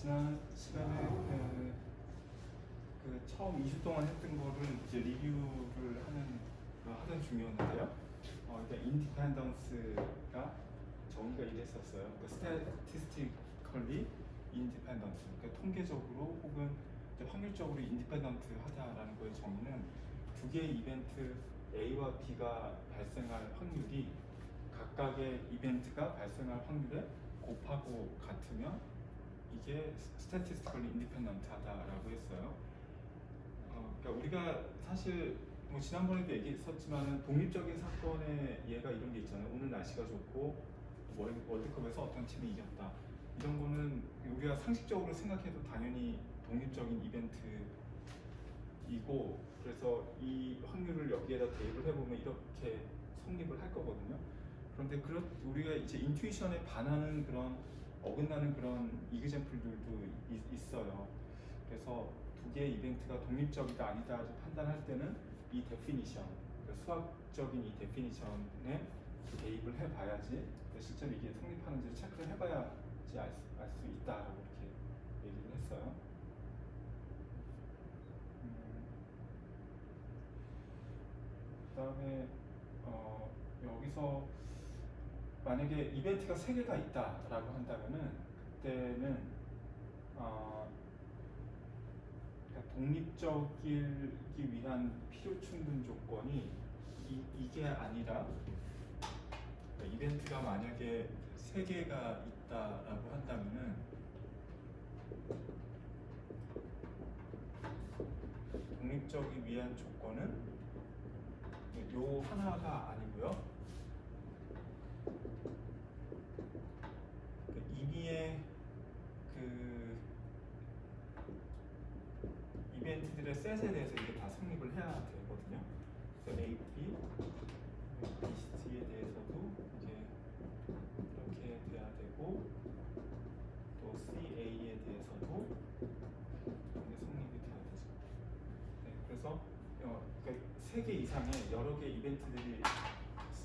지난 시간에 그, 그 처음 2주 동안 했던 거를 이제 리뷰를 하는 거 하던 중이었는데요. 어, 일단 인디펜던스가 정의가 이랬었어요. 그 statistically independent, 그러니까 통계적으로 혹은 확률적으로 인디펜던트 하다라는 거의 정의는 두 개의 이벤트 A와 B가 발생할 확률이 각각의 이벤트가 발생할 확률에 곱하고 같으면 이게 statistically independent 하다라고 했어요. 어, 그러니까 우리가 사실 뭐 지난번에도 얘기했었지만은 독립적인 사건의 예가 이런 게 있잖아요. 오늘 날씨가 좋고 월- 월드컵에서 어떤 팀이 이겼다. 이런 거는 우리가 상식적으로 생각해도 당연히 독립적인 이벤트이고 그래서 이 확률을 여기에다 대입을 해보면 이렇게 성립을 할 거거든요. 그런데 그렇 우리가 이제 인투이션에 반하는 그런 어긋나는 그런 이그젠플들도 있- 있어요. 그래서 두 개의 이벤트가 독립적이다 아니다 판단할 때는 이 데피니션, 그 수학적인 이 데피니션에 대입을 해봐야지 실제로 이게 성립하는지 체크를 해봐야지 알 수 있다라고 이렇게 얘기를 했어요. 음, 그다음에 어, 여기서 만약에 이벤트가 세 개가 있다라고 한다면은 그때는 어, 그러니까 독립적이기 위한 필요 충분 조건이 이, 이게 아니라 그러니까 이벤트가 만약에 세 개가 있다라고 한다면은 독립적이 위한 조건은 요 하나가 아니고요. 그 이미의 그 이벤트들의 셋에 대해서 이게 다 성립을 해야 되거든요. 그래서 A, B, B, C에 대해서도 이제 이렇게 돼야 되고 또 C, A에 대해서도 이게 성립이 돼야 되죠. 네, 그래서 어, 그러니까 세개 이상의 여러 개 이벤트들이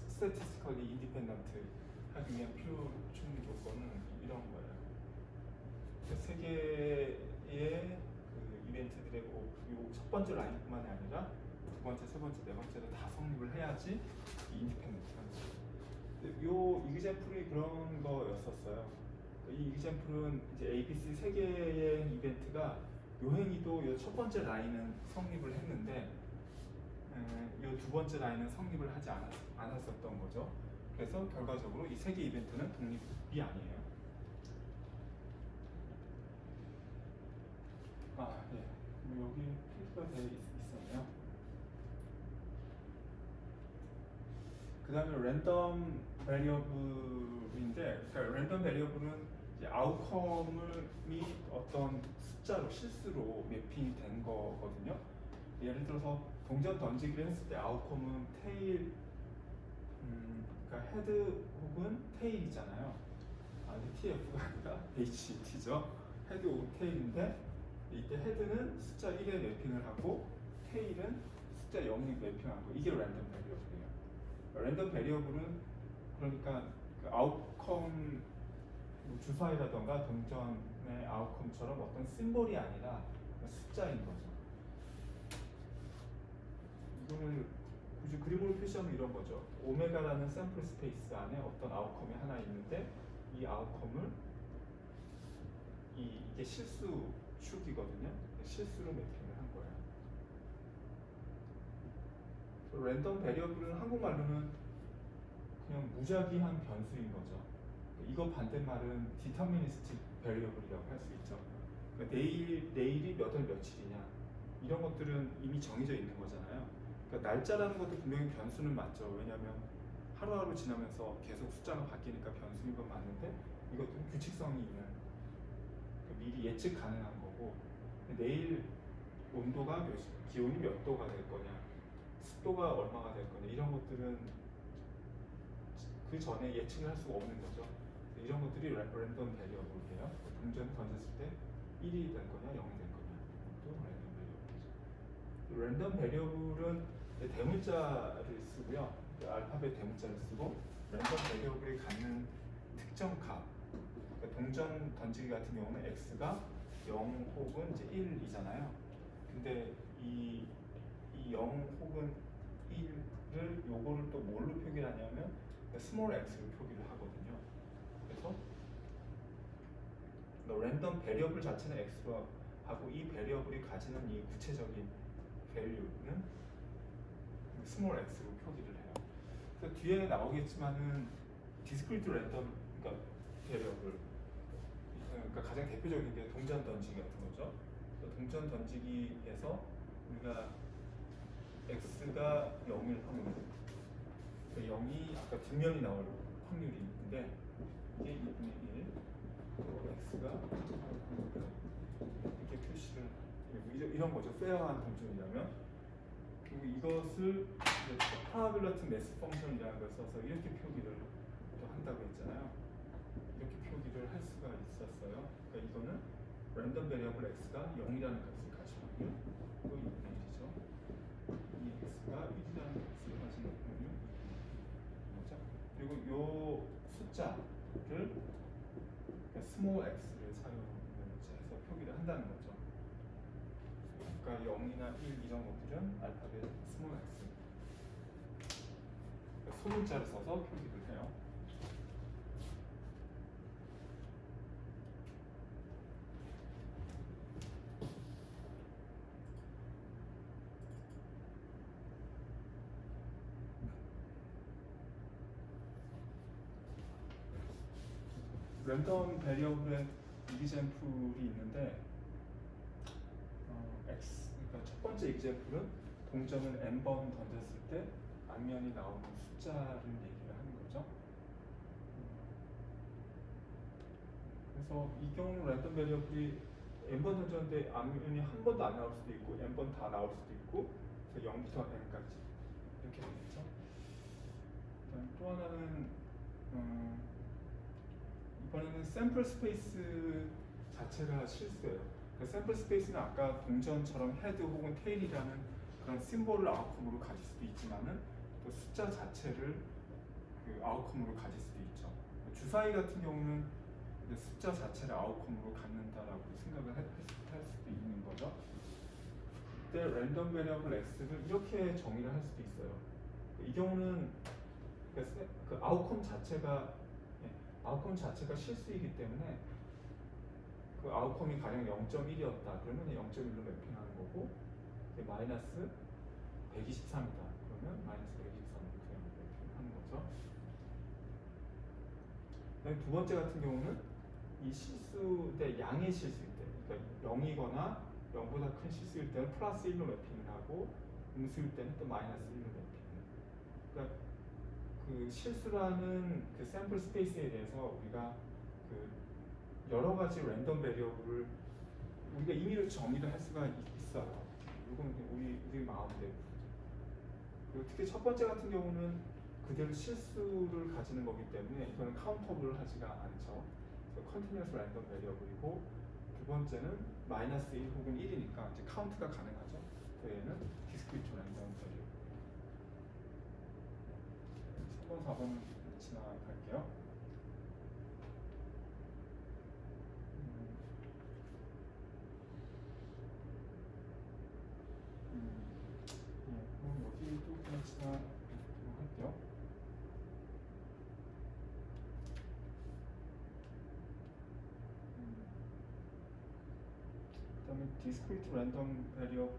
statistically independent 하기 위한 필요 충분 조건은 이런 거예요. 그 세 개의 그 이벤트들의 요첫 번째 라인뿐만이 아니라 두 번째, 세 번째, 네 번째도 다 성립을 해야지 인디펜던트한 거예요. 요 이그젠플이 그런 거였었어요. 이 이그젠플은 이제 ABC 세 개의 이벤트가 요행이도 요 첫 번째 라인은 성립을 했는데 요두 번째 라인은 성립을 하지 않았, 않았었던 거죠. 그래서 결과적으로 이 세 개 이벤트는 독립이 아니에요. 아, 예. 뭐 여기 필기가 되어 있, 있었네요. 그 다음에 랜덤 베리어블인데, 그러니까 랜덤 베리어블은 아웃컴이 어떤 숫자로 실수로 매핑이 된 거거든요. 예를 들어서 동전 던지기를 했을 때 아웃컴은 테일, 음, 그러니까 헤드 혹은 테일이잖아요. 아, 이게 TF가 아니라 HT죠. 헤드 혹은 테일인데 이때 헤드는 숫자 1에 매핑을 하고 테일은 숫자 0에 매핑하고 이게 랜덤 베리어블이에요. 랜덤 베리어블은 그러니까 그 아웃컴 뭐 주사위라던가 동전의 아웃컴처럼 어떤 심볼이 아니라 숫자인 거죠. 이거를 굳이 그림으로 표시하면 이런 거죠. 오메가라는 샘플 스페이스 안에 어떤 아웃컴이 하나 있는데 이 아웃컴을 이, 이게 실수 축이거든요. 실수로 매핑을 한 거예요. 랜덤 베리어블은 한국말로는 그냥 무작위한 변수인 거죠. 이거 반대말은 디터미니스틱 베리어블이라고 할 수 있죠. 그러니까 내일 내일이 몇 월 며칠이냐 이런 것들은 이미 정해져 있는 거잖아요. 그러니까 날짜라는 것도 분명히 변수는 맞죠. 왜냐하면 하루하루 지나면서 계속 숫자가 바뀌니까 변수인 건 맞는데 이것도 규칙성이 있는 그 미리 예측 가능한 거 고 내일 온도가 몇, 기온이 몇 도가 될 거냐 습도가 얼마가 될 거냐 이런 것들은 그 전에 예측을 할 수가 없는 거죠. 이런 것들이 랜- 랜덤 베리어블이에요. 동전 던졌을 때 1이 될 거냐 0이 될 거냐 또 랜덤 베리어블이죠. 랜덤 베리어블은 이제 대문자를 쓰고요. 그 알파벳 대문자를 쓰고 랜덤 베리어블이 갖는 특정 값, 그러니까 동전 던지기 같은 경우는 x가 0 혹은 이제 1이잖아요. 근데 이, 이0 혹은 1을 요거를 또 뭘로 표기를 하냐면 스몰 x로 표기를 하거든요. 그래서 랜덤 베리어블 자체는 x로 하고 이 베리어블이 가지는 이 구체적인 밸류는 스몰 x로 표기를 해요. 그래서 뒤에 나오겠지만은 디스크리트 랜덤 그러니까 베리어블 그러니까 가장 대표적인 게 동전 던지기 같은 거죠. 동전 던지기에서 우리가 x가 0일 확률, 그러니까 0이 아까 뒷면이 나올 확률이 있는데 이게 2분의 1, x가 이렇게 표시를 이런- 거죠. 페어한 동전이라면 그리고 이것을 파라빌러트 매스 펑션이라는 걸 써서 이렇게 표기를 또 한다고 했잖아요. 표기를 할 수가 있었어요. 그러니까 이거는 랜덤 베리어블 x가 0이라는 값을 가지고 있고요. 또 2분의 1이죠. 이 x가 1이라는 값을 가지고 있군요. 그렇죠? 그리고 요 숫자를 스몰 x를 사용해서 표기를 한다는 거죠. 그러니까 0이나 1 이런 것들은 알파벳 스몰 x 그러니까 소문자를 써서 표기를 해요. 랜덤 베리어블의 이기젠플이 있는데 어, x 그러니까 첫 번째 이기젠플은 동전을 n 번 던졌을 때 앞면이 나오는 숫자를 얘기를 하는 거죠. 그래서 이 경우는 랜덤 베리어블이 n 번 던졌는데 앞면이 한 번도 안 나올 수도 있고 n 번 다 나올 수도 있고 그래서 0부터 n까지 이렇게 되겠죠. 또 하나는 음, 이번에는 샘플 스페이스 자체가 실수예요. 그 샘플 스페이스는 아까 동전처럼 헤드 혹은 테일이라는 그런 심볼을 아웃컴으로 가질 수도 있지만은 또 숫자 자체를 그 아웃컴으로 가질 수도 있죠. 주사위 같은 경우는 숫자 자체를 아웃컴으로 갖는다라고 생각을 할, 할 수도 있는 거죠. 그때 랜덤 베리어블 x를 이렇게 정의를 할 수도 있어요. 이 경우는 그 세- 그 아웃컴 자체가 예, 아웃컴 자체가 실수이기 때문에 그 아웃컴이 가령 0.1이었다 그러면 0.1로 매핑하는 거고 마이너스 123이다 그러면 마이너스 123으로 그냥 매핑하는 거죠. 두 번째 같은 경우는 이 실수 때 양의 실수일 때 그러니까 0이거나 0보다 큰 실수일 때는 플러스 1로 매핑을 하고 음수일 때는 또 마이너스 1로 매핑을 그러니까 그 실수라는 그 샘플 스페이스에 대해서 우리가 그 여러 가지 랜덤 베리어블을 우리가 임의로 정의를 할 수가 있- 있어요. 이건 우리 우리 마음대로. 그리고 특히 첫 번째 같은 경우는 그대로 실수를 가지는 거기 때문에 이거는 카운터블 하지가 않죠. 컨티뉴어스 랜덤 베리어블이고 두 번째는 마이너스 1 혹은 1이니까 이제 카운트가 가능하죠. 그 얘는 디스크리트 랜덤 베리어블. 3번, 4번 지나갈게요. 음. 음, 할게요. 음. 디스크리트 랜덤 베리어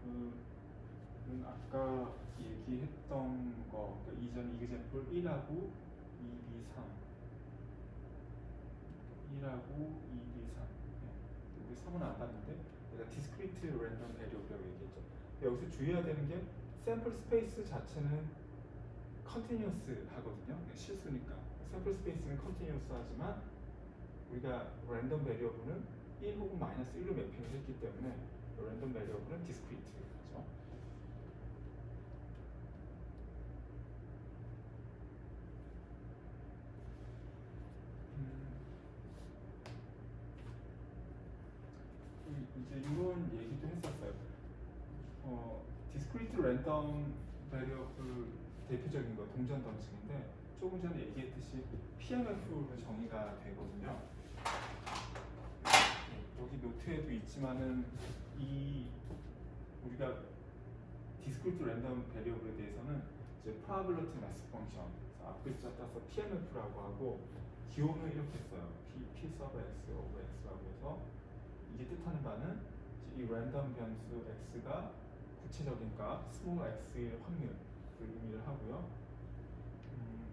아까 얘기했던 거, 그 이전 이그젠플 1하고 2, 2, 3 1하고 2, 2, 3 네. 우리 3은 안 봤는데 내가 디스크리트 랜덤 베리어블이라고 얘기했죠. 여기서 주의해야 되는 게 샘플 스페이스 자체는 컨티뉴어스 하거든요. 네, 실수니까. 샘플 스페이스는 컨티뉴어스 하지만 우리가 랜덤 베리어블은 1 혹은 마이너스 1로 매핑을 했기 때문에 랜덤 베리어블은 디스크리트죠 음, 이- 이제 이런 얘기도 했었어요. 어, 디스크리트 랜덤 베리어블 대표적인 거 동전 던지기인데 조금 전에 얘기했듯이 PMF로 정의가 되거든요. 여기 노트에도 있지만은 이 우리가 디스크리트 랜덤 베리어블에 대해서는 이제 probability mass function 그래서 앞 글자 따서 PMF라고 하고 기호는 이렇게 써요. P, P sub X over X라고 해서 이게 뜻하는 바는 이 랜덤 변수 X가 구체적인 값 small x의 확률을 의미를 하고요. 음,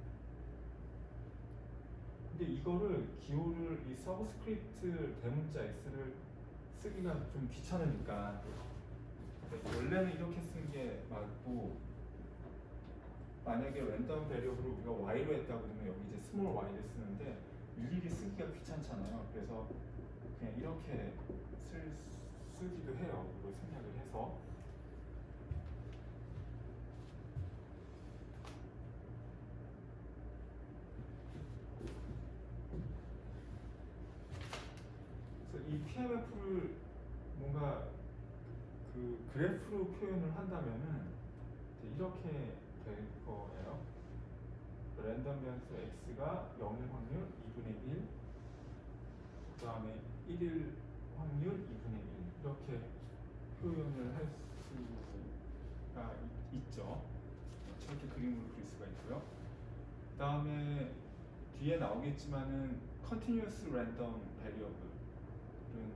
근데 이거를 기호를 이 서브스크립트 대문자 x를 쓰기가 좀 귀찮으니까 원래는 이렇게 쓴 게 맞고 만약에 랜덤 베리어블을 우리가 y로 했다 그러면 여기 이제 스몰 y를 쓰는데 일일이 쓰기가 귀찮잖아요. 그래서 그냥 이렇게 쓸 쓰기도 해요. 이걸 생략을 해서 이 PMF를 뭔가 그 그래프로 표현을 한다면은 이제 이렇게 될 거예요. 랜덤 변수 x가 0일 확률 2분의 1, 그 다음에 1일 확률 2분의 1 이렇게 표현을 할 수가 있- 있죠. 저렇게 그림으로 그릴 수가 있고요. 그 다음에 뒤에 나오겠지만은 continuous random variable은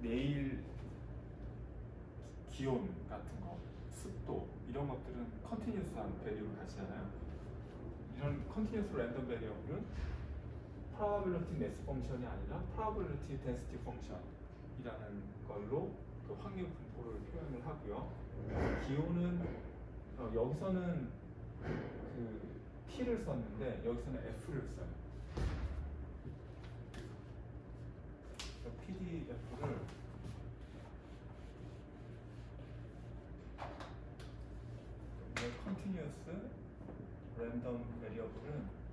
내일 기온 같은 거, 습도 이런 것들은 컨티뉴스한 배리를 가지잖아요. 이런 컨티뉴스 랜덤 배리어블은 probability mass 펑션이 아니라 probability density 펑션이라는 걸로 그 확률 분포를 표현을 하고요. 기호는 어, 여기서는 그 T를 썼는데 여기서는 F를 써요. PDF를 continuous random variable은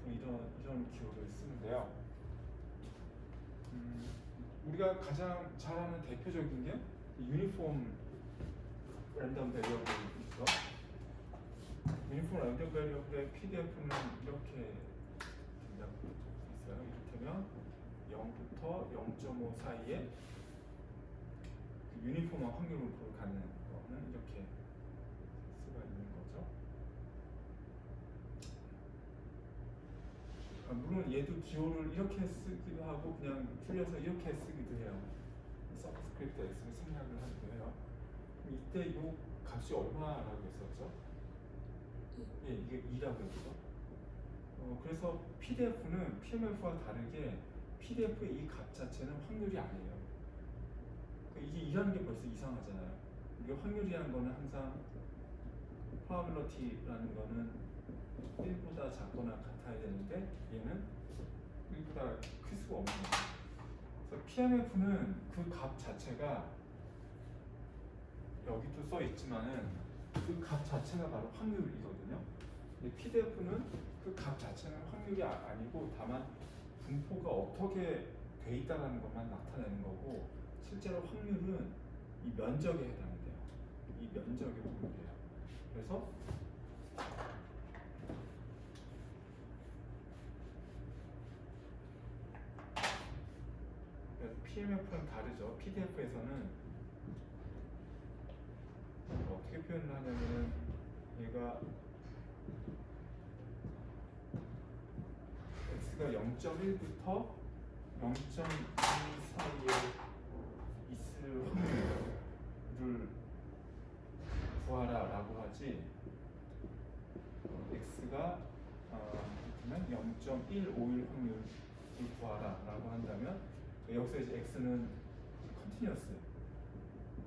F 이런 이런 기호를 쓰는데요. 음, 우리가 가장 잘 아는 대표적인 게 유니폼 랜덤 베리어블이죠. 유니폼 랜덤 베리어블의 PDF는 이렇게 된다고 있어요. 이를테면 0부터 0.5 사이에 그 유니폼한 확률을 가는 거는 이렇게 쓸 수가 있는 거죠. 아, 물론 얘도 기호를 이렇게 쓰기도 하고 그냥 줄여서 이렇게 쓰기도 해요. 서브스크립트 X를 생략을 하기도 해요. 이때 이 값이 얼마라고 했었죠? 예, 이게 2라고 했죠. 어, 그래서 PDF는 PMF와 다르게 PDF의 이 값 자체는 확률이 아니에요. 그러니까 이게 2라는 게 벌써 이상하잖아요. 이게 확률이라는 거는 항상 probability라는 거는 1보다 작거나 같아야 되는데 얘는 1보다 클 수가 없는 거예요. 그래서 PMF는 그 값 자체가 여기도 써 있지만은 그 값 자체가 바로 확률이거든요. 근데 PDF는 그 값 자체는 확률이 아- 아니고 다만 분포가 어떻게 돼 있다는 것만 나타내는 거고 실제로 확률은 이 면적에 해당이 돼요. 이 면적의 확률이에요. 그래서 PMF는 다르죠. PDF에서는 어떻게 표현을 하냐면은 얘가 x가 0.1부터 0.2 사이에 있을 확률을 구하라 라고 하지 x가 어, 그러면 0.151 확률을 구하라 라고 한다면 여기서 이제 x는 컨티뉴어스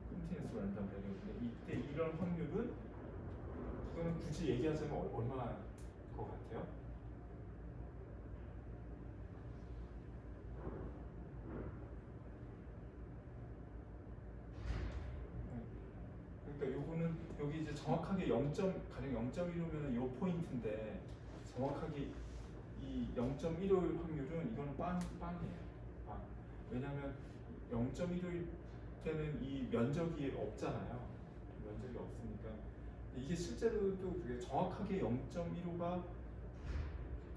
컨티뉴어스 랜덤 베리어블인데 이때 이런 확률은 그거는 굳이 얘기하자면 얼- 얼마나 것 같아요? 그러니까 요거는 여기 이제 정확하게 0. 가령 0.15면은 요 포인트인데 정확하게 이 0.15일 확률은 이거는 빵 빵이에요. 빵. 왜냐하면 0.15일 때는 이 면적이 없잖아요. 면적이 없으니까 이게 실제로도 그게 정확하게 0.15가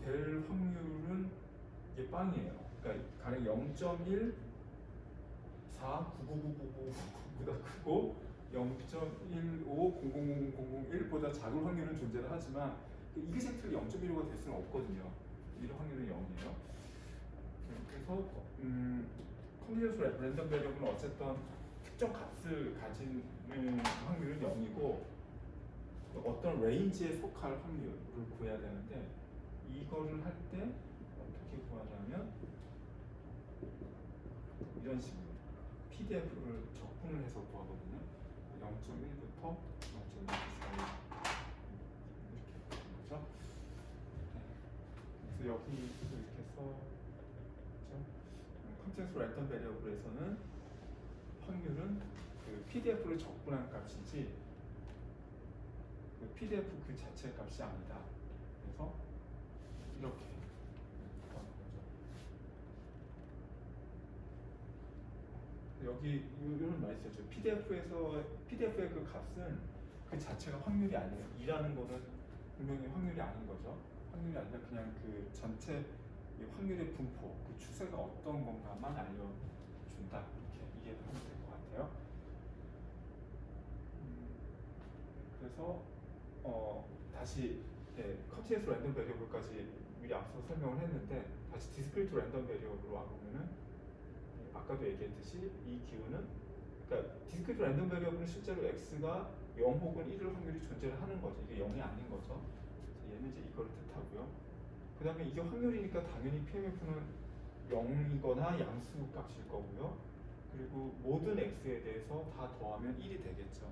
될 확률은 이게 빵이에요. 그러니까 가령 0.1 4 9999보다 크고 0.150000001보다 작은 확률은 존재를 하지만 그 이그젝트리 0.15가 될 수는 없거든요. 이런 확률은 0이에요. 그래서 음, 컨디션스 랜덤 배리업은 어쨌든 특정 값을 가진 확률은 0이고 어떤 레인지에 속할 확률을 구해야 되는데 이거를 할 때 어떻게 구하냐면 이런 식으로 PDF를 적분을 해서 구하거든요. 0.1부터 0.1 사이 이렇게 그렇죠? 그래서 여기 이렇게 써 컨텍스트 랜덤 베리어블에서는 확률은 그 PDF를 적분한 값이지 그 PDF 그 자체 값이 아니다. 그래서 이렇게. 여기 이런 말이 있었죠. PDF에서 PDF의 그 값은 그 자체가 확률이 아니에요. 이라는 거는 분명히 확률이 아닌 거죠. 확률이 아니라 그냥 그 전체 이 확률의 분포, 그 추세가 어떤 건가만 알려준다. 이렇게 이해를 하면 될 것 같아요. 음, 그래서 어, 다시 예, 컨티뉴스 랜덤 베리어블까지 미리 앞서 설명을 했는데 다시 디스크리트 랜덤 베리어블로 와보면은 아까도 얘기했듯이 이 기호는 그러니까 디스크리트 랜덤 베리어블은 실제로 x가 0 혹은 1일 확률이 존재를 하는 거죠. 이게 0이 아닌 거죠. 그래서 얘는 이제 이걸 뜻하고요. 그 다음에 이게 확률이니까 당연히 PMF는 0이거나 양수 값일 거고요. 그리고 모든 x에 대해서 다 더하면 1이 되겠죠.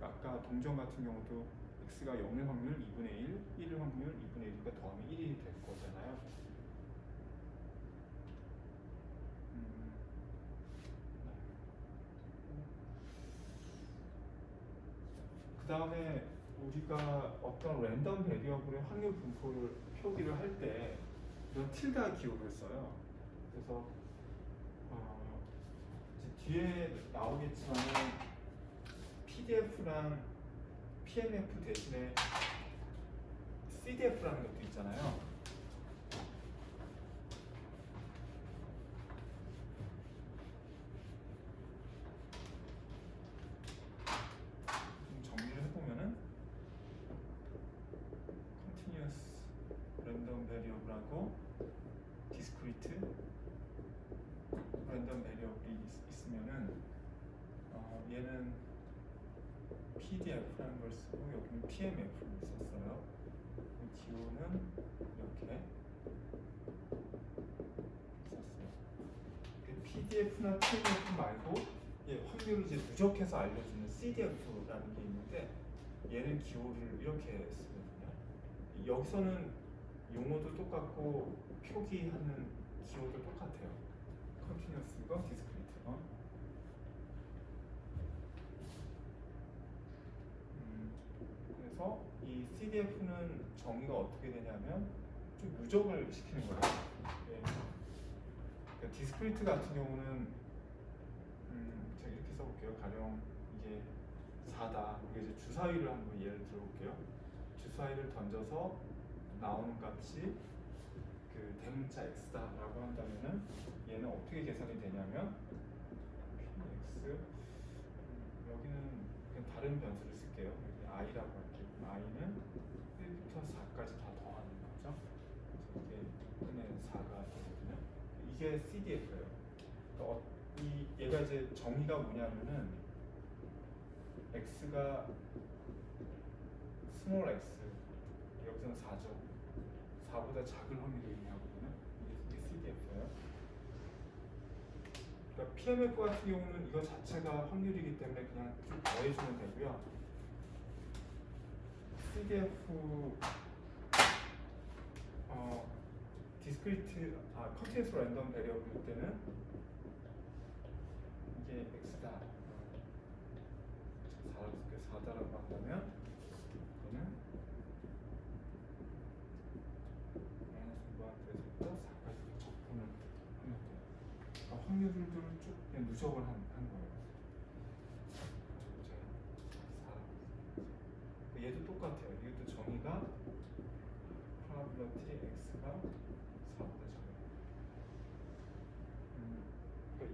아까 동전 같은 경우도 x가 0일 확률 2분의 1, 1일 확률 2분의 1이니까 더하면 1이 될 거잖아요. 음, 그 다음에 우리가 어떤 랜덤 베리어블의 확률 분포를 표기를 할 때 이런 틸다 기호를 써요. 그래서 어, 뒤에 나오겠지만 PDF랑 PMF 대신에 CDF라는 것도 있잖아요. 좀 정리를 해보면은 continuous random variable하고 discrete random variable이 있- 있으면은 어, 얘는 PDF라는 걸 쓰고 여기는 PMF를 썼어요. 이 기호는 이렇게 썼어요. 그 PDF나 PMF 말고 예, 확률을 이제 누적해서 알려주는 CDF라는 게 있는데 얘는 기호를 이렇게 쓰거든요. 여기서는 용어도 똑같고 표기하는 기호도 똑같아요. 컨티뉴어스가 디스크리트가. 음, 그래서 이 CDF는 정의가 어떻게 되냐면 좀 누적을 시키는 거예요. 예. 그러니까 디스크리트 같은 경우는 음, 제가 이렇게 써볼게요. 가령 이게 4다. 우리가 이제 주사위를 한번 예를 들어볼게요. 주사위를 던져서 나오는 값이 그 대문자 x다라고 한다면은 얘는 어떻게 계산이 되냐면 px 음, 여기는 그냥 다른 변수를 쓸게요. i라고. I는 1부터 4까지 다 더하는 거죠. 이게 끝내 4가 되거든요. 이게 CDF예요. 그러니까 어, 이 얘가 이제 정의가 뭐냐면은 x가 스몰 x 여기서는 4죠. 4보다 작은 확률을 의미하거든요. 이게, CDF예요. 그러니까 PMF 같은 경우는 이거 자체가 확률이기 때문에 그냥 쭉 더해주면 되고요. CDF 어 디스크리트 아 컨티뉴스 랜덤 베리어블 때는 이게 x다. 4, 4다라고 한다면 얘는 마이너스 무한대에서부터 4까지 적분을 하면 돼요. 그러니까 확률들을 쭉 누적을 한, 한 거예요. 제가 4라고 얘도 똑같아요. 이것도 정의가 probability x가 4보다 작아요.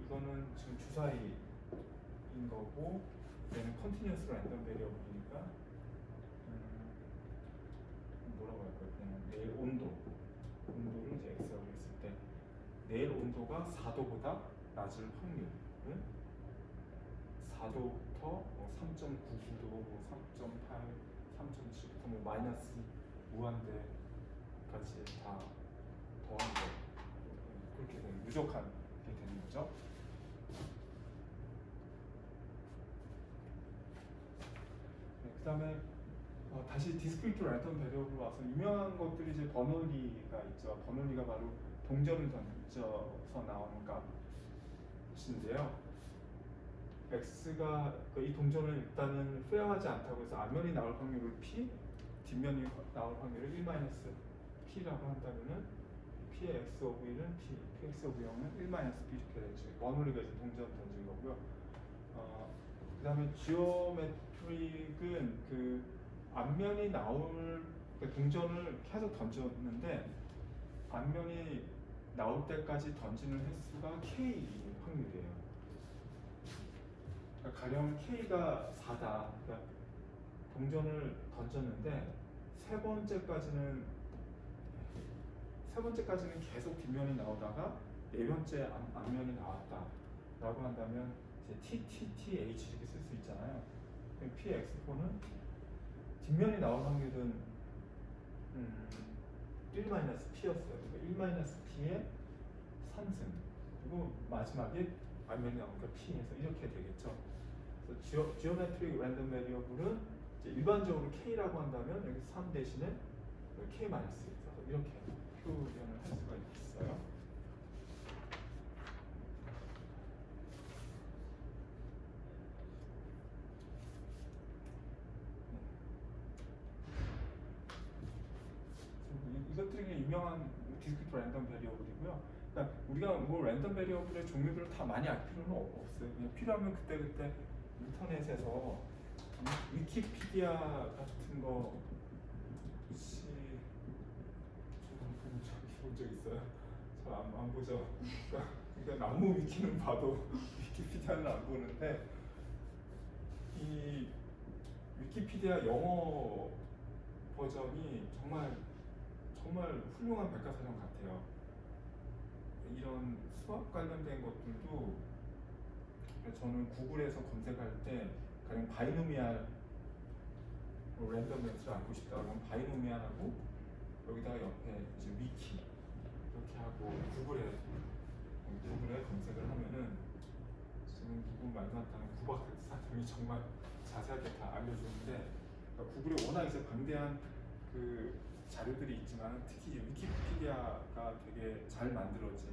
이거는 지금 주사위인 거고 얘는 컨티뉴어스 랜덤 베리어블이니까 음, 뭐라고 할까요? 그냥 내일 온도 온도를 이제 x라고 했을 때 내일 온도가 4도보다 낮을 확률은 4도부터 뭐 3.99도, 뭐 3.8, 3.7부터 뭐 마이너스 무한대 까지 다 더한 거 그렇게 되는 무조건 게 되는 거죠. 네, 그다음에 어, 다시 디스크리트 랜덤 베리어블로 와서 유명한 것들이 이제 버널리가 있죠. 버널리가 바로 동전을 던져서 나오는 값인데요. X가 그 이 동전을 일단은 페어하지 않다고 해서 앞면이 나올 확률을 p, 뒷면이 나올 확률을 1-p라고 한다면은 p의 x 오브 1은 p, px 오브 0은 1-p 이렇게 되죠. 버널리가 이제 동전 던진 거고요. 어, 그 다음에 지오메트릭은 그 앞면이 나올 그 동전을 계속 던졌는데 앞면이 나올 때까지 던지는 횟수가 k 확률이에요. 그러니까 가령 k가 4다. 그러니까 동전을 던졌는데 세 번째까지는 세 번째까지는 계속 뒷면이 나오다가 네 번째 앞, 앞면이 나왔다라고 한다면 이제 t t t h 이렇게 쓸 수 있잖아요. 그럼 px4는 뒷면이 나올 확률은 음, 1-p였어요. 그러니까 1-p의 3승. 그리고 마지막에 앞면이 나오니까 p에서 이렇게 되겠죠. 그래서 지오, 지오메트릭 랜덤 베리어블은 일반적으로 k라고 한다면 여기 3 대신에 k 마이너스 이렇게 표현을 할 수가 있어요. 이- 이것들이 그냥 유명한 디스크리트 랜덤 베리어블이고요. 그러니까 우리가 뭐 랜덤 베리어블의 종류들을 다 많이 알 필요는 없- 없어요. 그냥 필요하면 그때 그때 인터넷에서 위- 위키피디아 같은 거 혹시 본적 있어요? 저안 안 보죠. 그러니까, 그러니까 나무 위키는 봐도 위키피디아는 안 보는데 이 위키피디아 영어 버전이 정말 정말 훌륭한 백과사전 같아요. 이런 수학 관련된 것들도 저는 구글에서 검색할 때 가령 바이노미알 뭐 랜덤 엑스를 알고 싶다 그러면 바이노미알하고 여기다가 옆에 이제 위키 이렇게 하고 구글에 구글에 검색을 하면은 지금 누구 되는 구박 사람이 정말 자세하게 다 알려주는데 그러니까 구글에 워낙 이제 방대한 그 자료들이 있지만 특히 위키피디아가 되게 잘 만들어진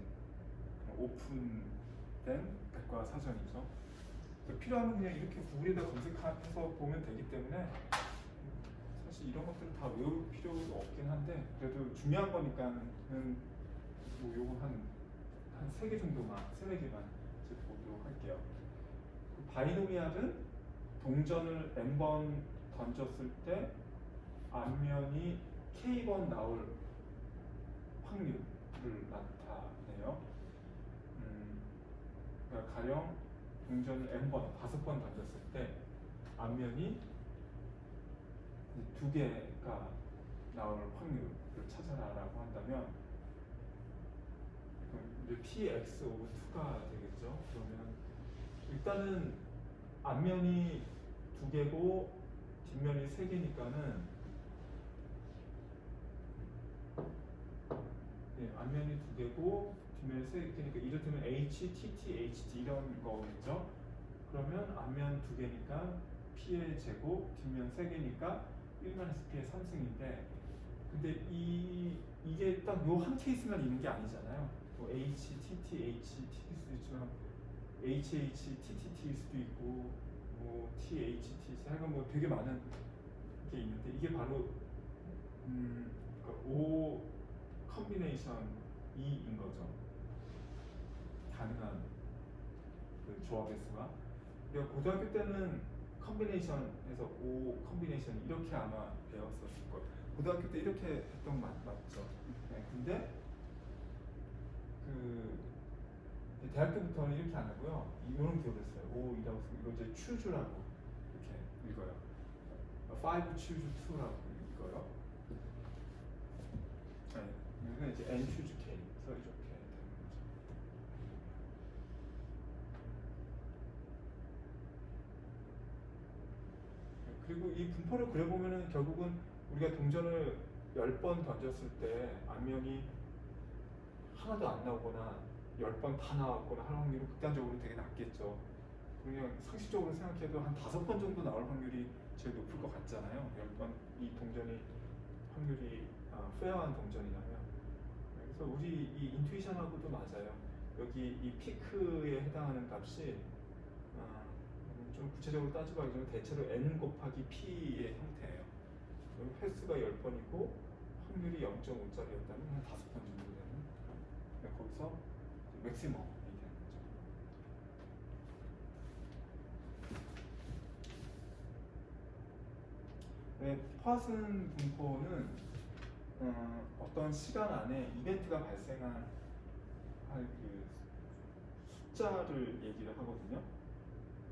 오픈된 백과 사전이죠. 그래서 필요하면 그냥 이렇게 구글에다 검색해서 보면 되기 때문에 사실 이런 것들을 다 외울 필요도 없긴 한데 그래도 중요한 거니까는 뭐 요거 한한 세 개 정도만 세네 개만 이제 보도록 할게요. 그 바이노미알은 동전을 n번 던졌을 때 앞면이 k번 나올 확률을 나타내요. 음, 그러니까 가령 동전을 n번, 다섯 번 던졌을 때 앞면이 두 개가 나올 확률을 찾아라라고 한다면 px 오브 2가 되겠죠. 그러면 일단은 앞면이 두 개고 뒷면이 세 개니까는 네, 두 개고 뒷면이 세 개니까 이를테면 h, t, t, h, d 이런 거겠죠. 그러면 앞면 두 개니까 p의 제곱, 뒷면 세 개니까 1-p의 3승인데 근데 이 이게 딱 요 한 케이스만 있는 게 아니잖아요. 뭐 h, t, t, h, t일 수도 있지만 h, h, t, t, t일 수도 있고 뭐 t, h, t, 하여간 뭐 되게 많은 게 있는데 이게 바로 음, 그러니까 O 컨비네이션 2인 거죠. 가능한 그 조합의 수가. 우리가 고등학교 때는 컨비네이션에서 O 컨비네이션 이렇게 아마 배웠었을 거예요. 고등학교 때 이렇게 했던 거 맞, 맞죠? 네, 근데 그 대학교부터는 이렇게 안 하고요. 이런 기억을 써요. O이라고 쓰고 이거 이제 choose라고 이렇게 읽어요. Five choose two라고 읽어요. 네, 이거는 이제 N choose K. 그래서 이렇게 되는 거죠. 그리고 이 분포를 그려보면은 결국은 우리가 동전을 10번 던졌을 때 악명이 하나도 안 나오거나 10번 다 나왔거나 할 확률은 극단적으로 되게 낮겠죠. 그냥 상식적으로 생각해도 한 다섯 번 정도 나올 확률이 제일 높을 것 같잖아요. 10번 이 동전이 확률이 아, 페어한 동전이라면. 그래서 우리 이 인투이션하고도 맞아요. 여기 이 피크에 해당하는 값이 좀 구체적으로 하기 전에 대체로 n 곱하기 p의 형태예요. 횟수가 10번이고 확률이 0.5짜리였다면 한 5번 정도 되는 네, 거기서 맥시멈이 되는 거죠. 네, 화순 분포는 어, 어떤 시간 안에 이벤트가 발생한 할그 숫자를 얘기를 하거든요.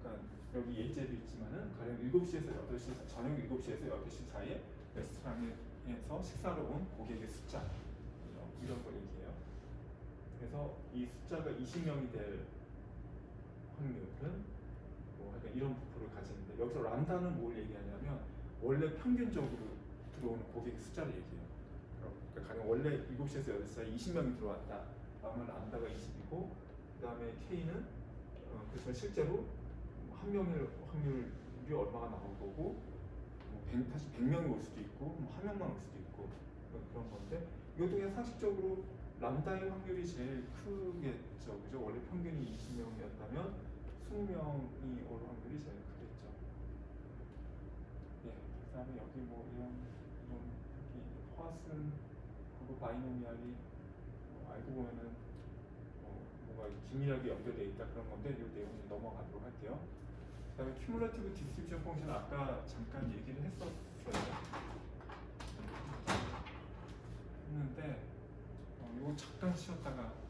그러니까 여기 예제도 있지만은 가령 7시에서 8시 사- 저녁 7시에서 8시 사이에 레스토랑에서 식사를 온 고객의 숫자 이런- 걸 얘기해요. 그래서 이 숫자가 20명이 될 확률은 뭐 이런 부포를 가지는데 여기서 람다는 뭘 얘기하냐면 원래 평균적으로 들어오는 고객의 숫자를 얘기해요. 그러니까 가령 원래 7시에서 8시 사이 20명이 들어왔다. 그러면 람다가 20이고 그 다음에 K는 어, 그래서 실제로 한 명일 확률 이 얼마가 나올 거고 뭐 100, 사실 100명이 올 수도 있고 뭐한 명만 올 수도 있고 그런- 건데 이것도 그냥 상식적으로 람다의 확률이 제일 크겠죠. 그죠? 원래 평균이 20명이었다면 20명이 올 확률이 제일 크겠죠. 예 그 다음에 여기 뭐 이런 이런 화순 그리고 바이노미알이 뭐 알고 보면은 뭐 뭔가 긴밀하게 연결되어 있다 그런 건데 이 내용을 넘어가도록 할게요. 그다음에 큐뮬러티브 디스트리뷰션 펑션 아까 잠깐 얘기를 했었어요. 했는데 어, 이거 잠깐 쉬었다가